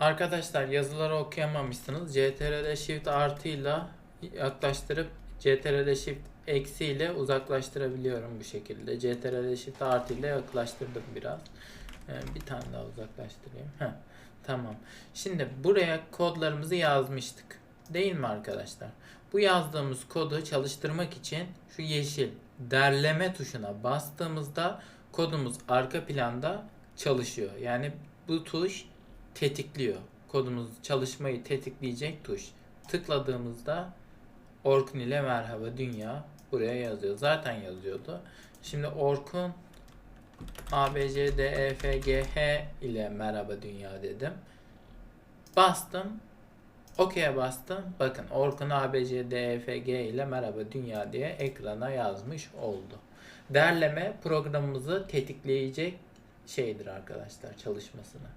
Arkadaşlar yazıları okuyamamışsınız. CTRL Shift artıyla yaklaştırıp CTRL Shift eksiyle uzaklaştırabiliyorum bu şekilde. CTRL Shift artıyla yaklaştırdım biraz. Ee, bir tane daha uzaklaştırayım. Heh, tamam. Şimdi buraya kodlarımızı yazmıştık. Değil mi arkadaşlar? Bu yazdığımız kodu çalıştırmak için şu yeşil derleme tuşuna bastığımızda kodumuz arka planda çalışıyor. Yani bu tuş tetikliyor. Kodumuz çalışmayı tetikleyecek tuş. Tıkladığımızda Orkun ile merhaba dünya buraya yazıyor. Zaten yazıyordu. Şimdi Orkun A, B, C, D, E, F, G, H ile merhaba dünya dedim. Bastım. OK'ye bastım. Bakın Orkun A, B, C, D, E, F, G ile merhaba dünya diye ekrana yazmış oldu. Derleme programımızı tetikleyecek şeydir arkadaşlar çalışmasını.